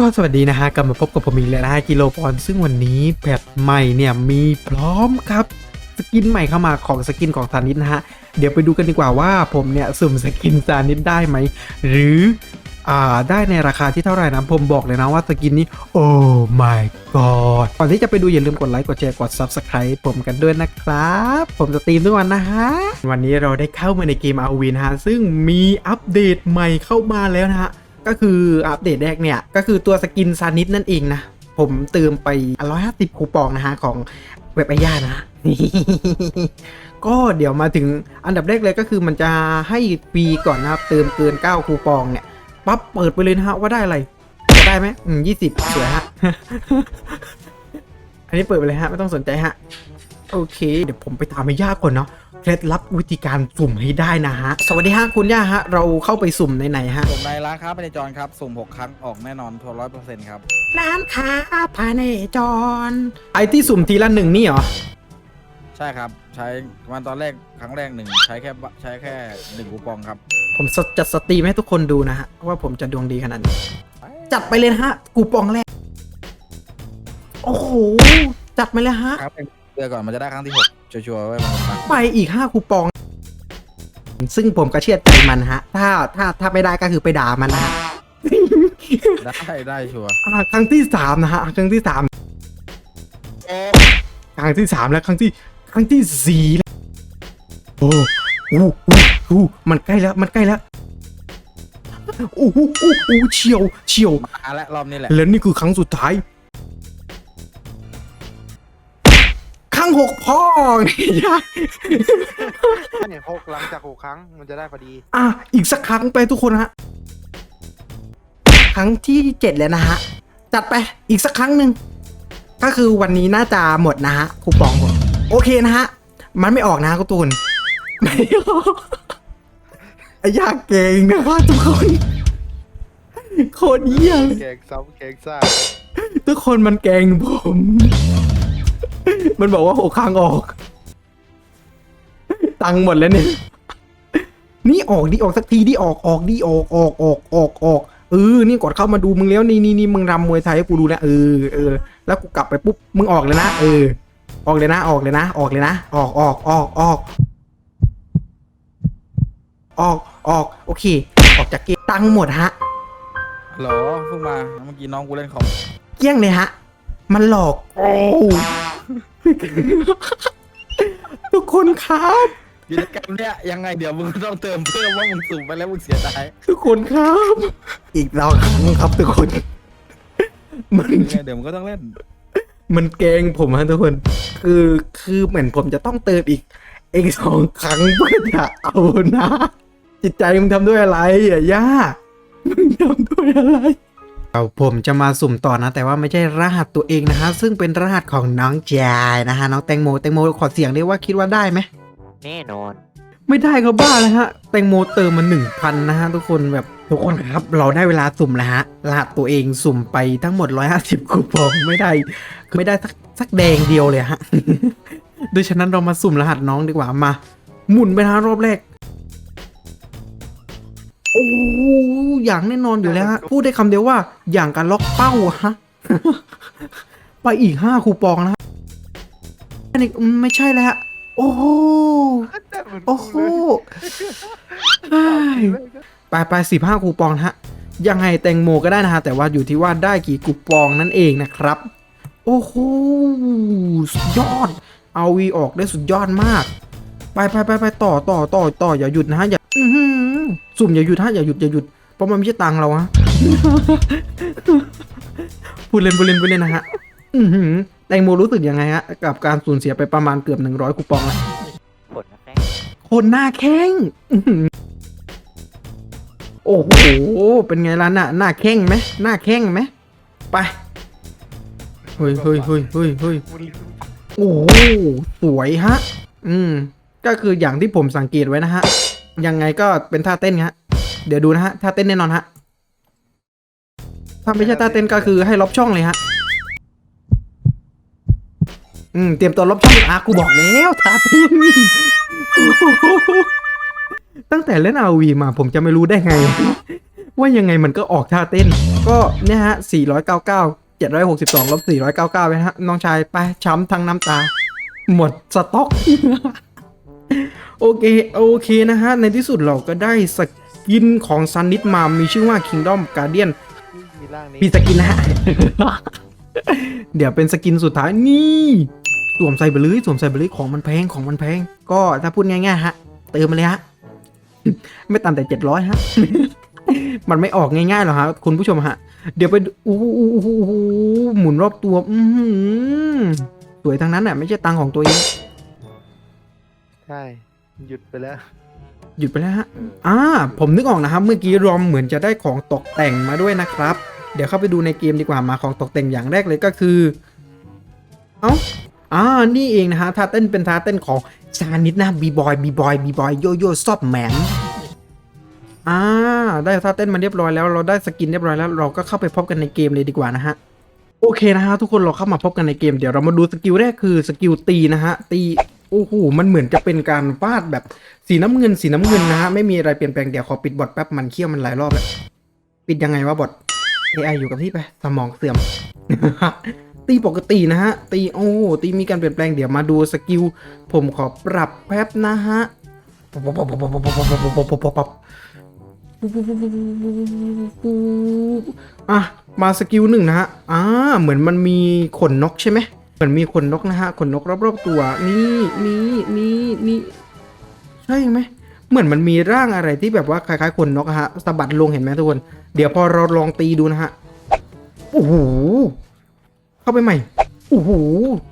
ก็สวัสดีนะฮะกลับมาพบกับผมอีกแล้วนะฮะกิโลพรซึ่งวันนี้แพทใหม่เนี่ยมีพร้อมครับสกินใหม่เข้ามาของสกินของซานิดนะฮะเดี๋ยวไปดูกันดีกว่าว่าผมเนี่ยสุ่มสกินซานิดได้ไหมหรืออ่าได้ในราคาที่เท่าไหร่นะผมบอกเลยนะว่าสกินนี้โอ้ my god ก่อนที่จะไปดูอย่าลืมกดไลค์กดแชร์กด subscribe ผมกันด้วยนะครับ ผมสตรีมทุกวันนะฮะ วันนี้เราได้เข้ามาในเกม RV นะฮะซึ่งมีอัปเดตใหม่เข้ามาแล้วนะฮะ ก็คืออัปเดตแรกเนี่ย ก็คือตัวสกินซานิดนั่นเองนะ ผมเติมไป 150 คูปองนะฮะ ของเว็บไอย่านะ ก็เดี๋ยวมาถึงอันดับแรกเลยก็คือมันจะให้ฟรีก่อนนะครับ เติมเกิน 9 คูปองเนี่ย ปั๊บเปิดไปเลยนะฮะ ว่าได้อะไร จะได้ไหมอืมยี่สิบสวยฮะ อันนี้เปิดไปเลยฮะ ไม่ต้องสนใจฮะ โอเค เดี๋ยวผมไปตามให้ย่าก่อนเนาะ เคล็ดลับวิธีการสุ่มให้ได้นะฮะ สวัสดีฮะคุณย่าฮะ เราเข้าไปสุ่มในไหนฮะสุ่มในร้านค้าพเนจรครับ สุ่ม 6 ครั้งออกแน่นอนทัวร้อยเปอร์เซ็นต์ครับ ร้านค้าพาเนจร ไอที่สุ่มทีละหนึ่งนี่เหรอ ใช่ครับ ใช้วันตอนแรกครั้งแรกหนึ่งใช้แค่บใช้แค่หนึ่งคูปองครับ ผมจะสตรีมให้ทุกคนดูนะฮะ ว่าผมจะดวงดีขนาดนี้จัดไปเลยนะฮะกูปองแรก โอ้โห จัดมาเลยฮะครั้งแรกเดือก่อนมันจะได้ครั้งที่หก ชัวร์ๆไว้มันนะไปอีก 5 คูปอง ซึ่งผมก็เชื่อใจมันฮะ ถ้าถ้าถ้าไม่ได้ก็คือไปด่ามันนะฮะ ได้ได้ชัวร์อ่าครั้งที่สามนะฮะ ครั้งที่สามครั้งที่สามแล้วครั้งที่ครั้งที่สี่แล้วโอ้โอ้โอ้โอ้มันใกล้แล้ว มันใกล้แล้วโอ้โหโอ้โหเฉียวเฉียว มาและรอบนี้แหละ แล้วนี่คือครั้งสุดท้าย งหกพ่อนี่ยากเนี่ยหกหลังจากหกครั้งมันจะได้พอดี อะ อีกสักครั้งไปทุกคนฮะ ครั้งที่เจ็ดแล้วนะฮะ จัดไปอีกสักครั้งหนึ่ง ก็คือวันนี้น่าจะหมดนะฮะคูปองผมโอเคนะฮะ มันไม่ออกนะคุณตูนไม่ออกไอ้ยากเก่งนะครับทุกคนโคตรเยี่ยมแกงซ้ำแกงซ่าทุกคนมันแกล้งผม มันบอกว่าหกครั้งออก ตังค์หมดแล้วเนี่ย นี่ออกดิออกสักทีดิออกออกดิออกออกออกออกออกเออ นี่กดเข้ามาดูมึงแล้วนี่นี่นี่มึงรำมวยไทยให้กูดูนะเออเออ แล้วกูกลับไปปุ๊บมึงออกเลยนะเออ ออกเลยนะ ออกเลยนะ ออกเลยนะ ออกออกออกออกออกออกโอเค ออกจากเกมตังค์หมดฮะฮัลโหลเพิ่งมาเมื่อกี้น้องกูเล่นคอมเกลี้ยงเลยฮะ มันหลอกโอ้ ทุกคนครับ กิจกรรมเนี้ยยังไงเดี๋ยวมึงต้องเติมเพิ่มว่ามึงสุ่มไปแล้วมึงเสียดายทุกคนครับ อีกเราครั้งครับทุกคน มันยังไงเดี๋ยวมึงก็ต้องเล่น มันแกล้งผมฮะทุกคน คือคือเหมือนผมจะต้องเติมอีกอีกสองครั้งเพื่อจะเอานะ จิตใจมึงทำด้วยอะไรอะย่ามึงทำด้วยอะไรเอา ผมจะมาสุ่มต่อนะ แต่ว่าไม่ใช่รหัสตัวเองนะฮะ ซึ่งเป็นรหัสของน้องจายนะฮะ น้องแตงโม แตงโมขอเสียงได้ว่าคิดว่าได้ไหม แน่นอน ไม่ได้ครับบ้าแล้วฮะ แตงโมเติมมาหนึ่งพันนะฮะทุกคนแบบทุกคนครับ เราได้เวลาสุ่มแล้วฮะ รหัสตัวเองสุ่มไปทั้งหมด 150คูปองไม่ได้คือไม่ได้สักสักแดงเดียวเลยฮะ โดยฉะนั้นเรามาสุ่มรหัสน้องดีกว่ามา หมุนไปนะรอบแรก โอ้อย่างแน่นอนอยู่แล้วฮะพูดได้คำเดียวว่าอย่างการล็อกเป้าอะฮะไปอีกห้าคูปองนะฮะอันนี้ไม่ใช่แล้วฮะโอ้โหโอ้โหเฮ้ยไปไปสิบห้าคูปองนะฮะ ยังไงแตงโมก็ได้นะฮะ แต่ว่าอยู่ที่ว่าได้กี่คูปองนั่นเองนะครับ โอ้โหสุดยอด เอาวีออกได้สุดยอดมาก ไปไปไปไปต่อต่อต่อต่ออย่าหยุดนะฮะอย่าอื้อหือ สุ่มอย่าหยุดฮะอย่าหยุดอย่าหยุดเพราะมันไม่ใช่ตังค์เราฮะพูดเล่นพูดเล่นพูดเล่นนะฮะอือหือแตงโมรู้สึกยังไงฮะกับการสูญเสียไปประมาณเกือบหนึ่งร้อยคูปองแล้วผลนะแฟนคนหน้าแข้งอื้อหือโอ้โห เป็นไงล่ะหน้าหน้าแข้งไหมหน้าแข้งไหมไปเฮ้ยเฮ้ยเฮ้ยเฮ้ยเฮ้ยโอ้โหสวยฮะ อืม ก็คืออย่างที่ผมสังเกตไว้นะฮะ ยังไงก็เป็นท่าเต้นฮะ เดี๋ยวดูนะฮะท่าเต้นแน่นอนฮะ ถ้าไม่ใช่ท่าเต้นก็คือให้ลบช่องเลยฮะ อืมเตรียมตัวลบช่องอะกูบอกแล้วท่าเต้นตั้งแต่เล่นอาวีมาผมจะไม่รู้ได้ไง ว่ายังไงมันก็ออกท่าเต้น ก็เนี่ยฮะ 499 762ลบ499ไปนะฮะ น้องชายไปช้ำทั้งน้ำตา หมดสต็อก โอเค โอเคนะฮะ ในที่สุดเราก็ได้สกินของซันนิดมา มีชื่อว่า Kingdom Guardian มีร่างนี้มีสกินนะฮะ เดี๋ยวเป็นสกินสุดท้ายนี่สวมใส่ไปเลยสวมใส่ไปเลยของมันแพงของมันแพง ก็ถ้าพูดง่ายๆฮะ เติมมาเลยฮะ ไม่ต่ำแต่เจ็ดร้อยฮะ มันไม่ออกง่ายๆหรอกฮะคุณผู้ชมฮะ เดี๋ยวไปดูอู้หูอู้หูอู้หูหมุนรอบตัว อือหือสวยทั้งนั้นอะ ไม่ใช่ตังค์ของตัวเอง ใช่ หยุดไปแล้ว หยุดไปแล้วฮะอ่าผมนึกออกนะครับ เมื่อกี้รอมเหมือนจะได้ของตกแต่งมาด้วยนะครับ เดี๋ยวเข้าไปดูในเกมดีกว่ามาของตกแต่งอย่างแรกเลยก็คือ เอ้าอ่านี่เองนะฮะท่าเต้นเป็นท่าเต้นของชานิดนะบีบอยบีบอยบีบอยโยโย่ซอบแมนอ่าได้ท่าเต้นมาเรียบร้อยแล้วเราได้สกินเรียบร้อยแล้ว เราก็เข้าไปพบกันในเกมเลยดีกว่านะฮะ โอเคนะฮะทุกคนเราเข้ามาพบกันในเกมเดี๋ยวเรามาดูสกิลแรกคือสกิลตีนะฮะตีโอ้โหมันเหมือนจะเป็นการวาดแบบสีน้ำเงินสีน้ำเงินนะฮะไม่มีอะไรเปลี่ยนแปลงเดี๋ยวขอปิดบอทแป๊บมันเคี่ยวมันหลายรอบแล้วปิดยังไงวะบอท AI อยู่กับที่ไปสมองเสื่อมตีปกตินะฮะตีโอ้ตีมีการเปลี่ยนแปลงเดี๋ยวมาดูสกิลผมขอปรับแป๊บนะฮะ อะมาสกิลหนึ่งนะฮะอ่าเหมือนมันมีขนนกใช่ไหมเหมือนมีขนนกนะฮะขนนกรอบๆตัวนี่นี่นี่นี่ใช่ไหมเหมือนมันมีร่างอะไรที่แบบว่าคล้ายๆขนนกฮะสะบัดลงเห็นไหมทุกคนเดี๋ยวพอเราลองตีดูนะฮะโอ้โหเข้าไปใหม่โอ้โห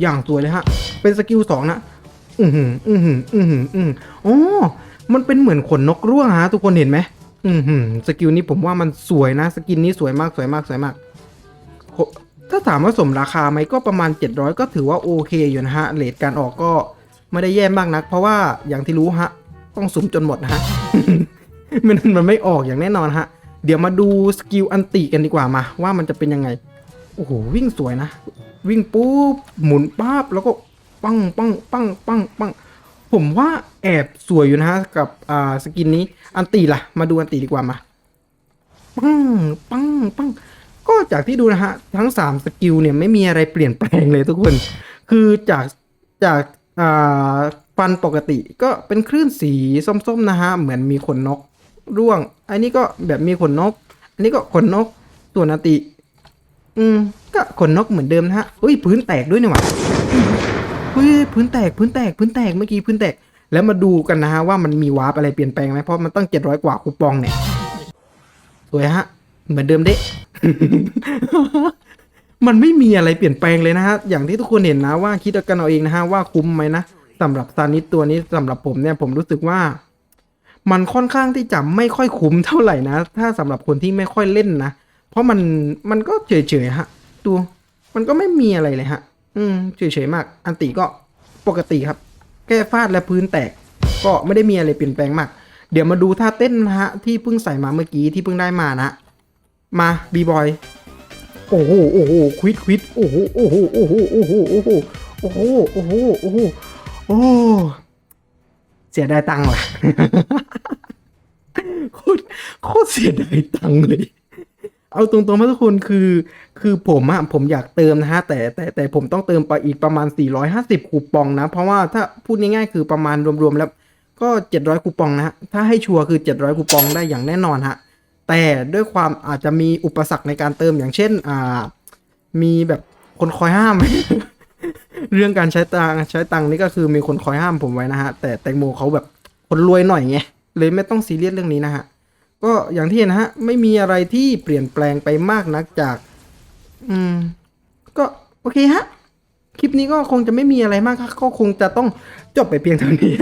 อย่างสวยเลยฮะ เป็นสกิลสองนะอือหืออือหืออือหืออือหืออ๋อมันเป็นเหมือนขนนกร่วงฮะทุกคนเห็นไหม อือหือสกิลนี้ผมว่ามันสวยนะ สกินนี้สวยมากสวยมากสวยมาก ถ้าถามว่าสมราคาไหมก็ประมาณ 700 ก็ถือว่าโอเคอยู่นะฮะเลทการออกก็ไม่ได้แย่มากนัก เพราะว่าอย่างที่รู้ฮะ ต้องสุ่มจนหมดฮะมันมันไม่ออกอย่างแน่นอนฮะ เดี๋ยวมาดูสกิลอันติกันดีกว่ามา ว่ามันจะเป็นยังไง โอ้โหวิ่งสวยนะ วิ่งปุ๊บหมุนปั๊บแล้วก็ปังปังปังปังปัง ผมว่าแอบสวยอยู่นะฮะ กับอ่าสกินนี้ อันติล่ะ มาดูอันติดีกว่ามา ปัง ปัง ปัง ก็จากที่ดูนะฮะ ทั้ง 3 สกิลเนี่ยไม่มีอะไรเปลี่ยนแปลงเลยทุกคน คือจากจากอ่าฟันปกติก็เป็นคลื่นสีส้มๆนะฮะ เหมือนมีขนนกร่วง อันนี้ก็แบบมีขนนก อันนี้ก็ขนนก ส่วนอันติ อืม ก็ขนนกเหมือนเดิมนะฮะเฮ้ยพื้นแตกด้วยนี่หว่า เฮ้ยพื้นแตกพื้นแตกพื้นแตกเมื่อกี้พื้นแตก แล้วมาดูกันนะฮะว่ามันมีวาร์ปอะไรเปลี่ยนแปลงไหมเพราะมันตั้งเจ็ดร้อยกว่าคูปองเนี่ยสวยฮะ เหมือนเดิมเด้ มันไม่มีอะไรเปลี่ยนแปลงเลยนะฮะ อย่างที่ทุกคนเห็นนะว่าคิดกันเอาเองนะฮะว่าคุ้มไหมนะสำหรับซานิสตัวนี้สำหรับผมเนี่ยผมรู้สึกว่า มันค่อนข้างที่จะไม่ค่อยคุ้มเท่าไหร่นะ ถ้าสำหรับคนที่ไม่ค่อยเล่นนะ เพราะมันมันก็เฉยๆฮะดูมันก็ไม่มีอะไรเลยฮะ อืมเฉยๆมาก อันติก็ปกติครับแค่ฟาดและพื้นแตก ก็ไม่ได้มีอะไรเปลี่ยนแปลงมาก เดี๋ยวมาดูท่าเต้นนะฮะ ที่เพิ่งใส่มาเมื่อกี้ที่เพิ่งได้มานะ มาบีบอยโอ้โหโอ้โหควิดควิดโอ้โหโอ้โหโอ้โหโอ้โหโอ้โหโอ้โหโอ้โหโอ้โหโอ้เสียดายตังค์ว่ะโคตรโคตรเสียดายตังค์เลย เอาตรงๆมาทุกคนคือ คือผมอะผมอยากเติมนะฮะแต่แต่แต่ผมต้องเติมไปอีกประมาณ 450 คูปองนะ เพราะว่าถ้าพูดง่ายๆ คือประมาณรวมๆแล้วก็ 700 คูปองนะฮะถ้าให้ชัวร์คือ 700 คูปองได้อย่างแน่นอนฮะแต่ด้วยความอาจจะมีอุปสรรคในการเติมอย่างเช่นอ่ามีแบบคนคอยห้าม เรื่องการใช้ตังใช้ตังนี่ก็คือมีคนคอยห้ามผมไว้นะฮะแต่แตงโมเขาแบบคนรวยหน่อยไงเลยไม่ต้องซีเรียสเรื่องนี้นะฮะก็อย่างที่เห็นนะฮะไม่มีอะไรที่เปลี่ยนแปลงไปมากนักจาก อืม ก็โอเคฮะ คลิปนี้ก็คงจะไม่มีอะไรมากครับก็คงจะต้องจบไปเพียงเท่านี้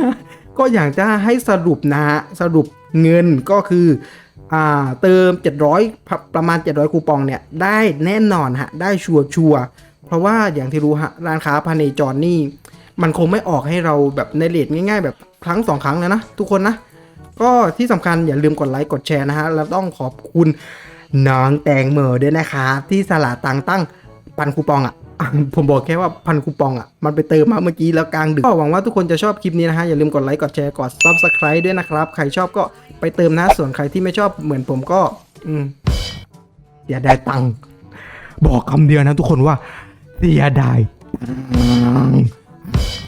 ก็อยากจะให้สรุปนะฮะ สรุปเงินก็คือ อ่า เติม 700 ประประมาณ 700 คูปองเนี่ย ได้แน่นอนฮะ ได้ชัวร์ชัวร์เพราะว่าอย่างที่รู้ฮะ ร้านค้าภายในจรนี่ มันคงไม่ออกให้เราแบบในเลทง่าย ๆ แบบครั้งสองครั้งแล้วนะทุกคนนะก็ที่สำคัญอย่าลืมกดไลค์กดแชร์นะฮะ แล้วต้องขอบคุณ น้องแตงเมอด้วยนะครับที่สละตังตั้งพันคูปองอะ่ะผมบอกแค่ว่าพันคูปองอะ่ะ มันไปเติมมาเมื่อกี้แล้วกลางดึกก็หวังว่าทุกคนจะชอบคลิปนี้นะฮะ อย่าลืมกดไลค์ กดแชร์ กด subscribe ด้วยนะครับ ใครชอบก็ไปเติมนะ ส่วนใครที่ไม่ชอบเหมือนผมก็ อืมเสียดายตังค์บอกคำเดียวนะทุกคนว่าเสียดายตัง